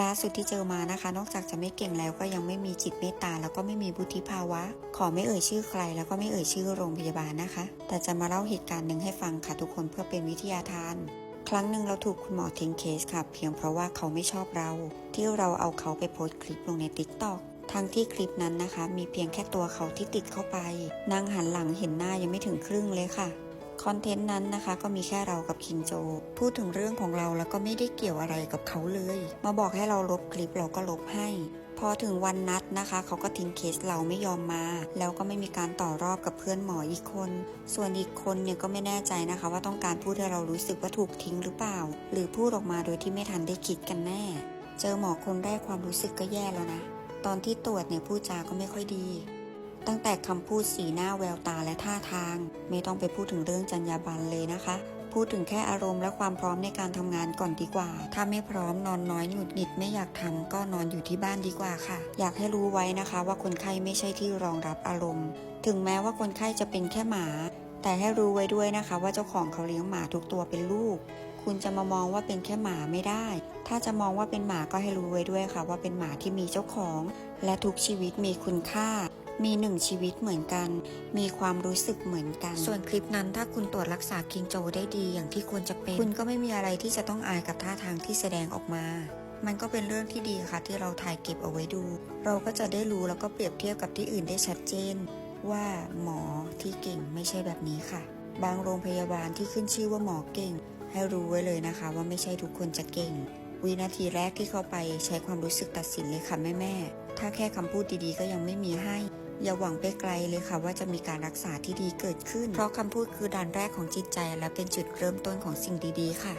ล่าสุดที่เจอมานะคะ นอกจากจะไม่เก่งแล้วก็ยังไม่มีจิตเมตตา แล้วก็ไม่มีบุธิภาวะ ขอไม่เอ่ยชื่อใคร แล้วก็ไม่เอ่ยชื่อโรงพยาบาลนะคะ แต่จะมาเล่าเหตุการณ์หนึ่งให้ฟังค่ะทุกคนเพื่อเป็นวิทยาทาน ครั้งหนึ่งเราถูกคุณหมอทิ้งเคสค่ะ เพียงเพราะว่าเขาไม่ชอบเรา ที่เราเอาเขาไปโพสต์คลิปลงในติ๊กต็อกทั้งที่คลิปนั้นนะคะ มีเพียงแค่ตัวเขาที่ติดเข้าไปนั่งหันหลังเห็นหน้ายังไม่ถึงครึ่งเลยค่ะ คอนเทนต์นั้นนะคะ ก็มีแค่เรากับคิงโจ พูดถึงเรื่องของเราแล้วก็ไม่ได้เกี่ยวอะไรกับเขาเลย มาบอกให้เราลบคลิปเราก็ลบให้ พอถึงวันนัดนะคะ เขาก็ทิ้งเคสเราไม่ยอมมา แล้วก็ไม่มีการต่อรอบกับเพื่อนหมออีกคน ส่วนอีกคนเนี่ยก็ไม่แน่ใจนะคะ ว่าต้องการพูดให้เรารู้สึกว่าถูกทิ้งหรือเปล่า หรือพูดออกมาโดยที่ไม่ทันได้คิดกันแน่ เจอหมอคนแรกความรู้สึกก็แย่แล้วนะ ตอนที่ตรวจเนี่ยพูดจาก็ไม่ค่อยดี ตั้งแต่คำพูดสีหน้าแววตาและท่าทาง ไม่ต้องไปพูดถึงเรื่องจรรยาบรรณเลยนะคะ พูดถึงแค่อารมณ์และความพร้อมในการทำงานก่อนดีกว่า ถ้าไม่พร้อมนอนน้อยหงุดหงิดไม่อยากทำก็นอนอยู่ที่บ้านดีกว่าค่ะ อยากให้รู้ไว้นะคะ ว่าคนไข้ไม่ใช่ที่รองรับอารมณ์ ถึงแม้ว่าคนไข้จะเป็นแค่หมา แต่ให้รู้ไว้ด้วยนะคะ ว่าเจ้าของเขาเลี้ยงหมาทุกตัวเป็นลูกคุณจะมามองว่าเป็นแค่หมาไม่ได้ ถ้าจะมองว่าเป็นหมาก็ให้รู้ไว้ด้วยค่ะ ว่าเป็นหมาที่มีเจ้าของ และทุกชีวิตมีคุณค่า มีหนึ่งชีวิตเหมือนกัน มีความรู้สึกเหมือนกัน ส่วนคลิปนั้นถ้าคุณตรวจรักษาคิงโจได้ดีอย่างที่ควรจะเป็น คุณก็ไม่มีอะไรที่จะต้องอายกับท่าทางที่แสดงออกมา มันก็เป็นเรื่องที่ดีค่ะที่เราถ่ายเก็บเอาไว้ดู เราก็จะได้รู้แล้วก็เปรียบเทียบกับที่อื่นได้ชัดเจน ว่าหมอที่เก่งไม่ใช่แบบนี้ค่ะ บางโรงพยาบาลที่ขึ้นชื่อว่าหมอเก่ง ให้รู้ไว้เลยนะคะ ว่าไม่ใช่ทุกคนจะเก่ง วินาทีแรกที่เข้าไปใช้ความรู้สึกตัดสินเลยค่ะแม่แม่ๆถ้าแค่คำพูดดีๆก็ยังไม่มีให้ อย่าหวังไปไกลเลยค่ะว่าจะมีการรักษาที่ดีเกิดขึ้น เพราะคำพูดคือด่านแรกของจิตใจและเป็นจุดเริ่มต้นของสิ่งดีๆ ค่ะ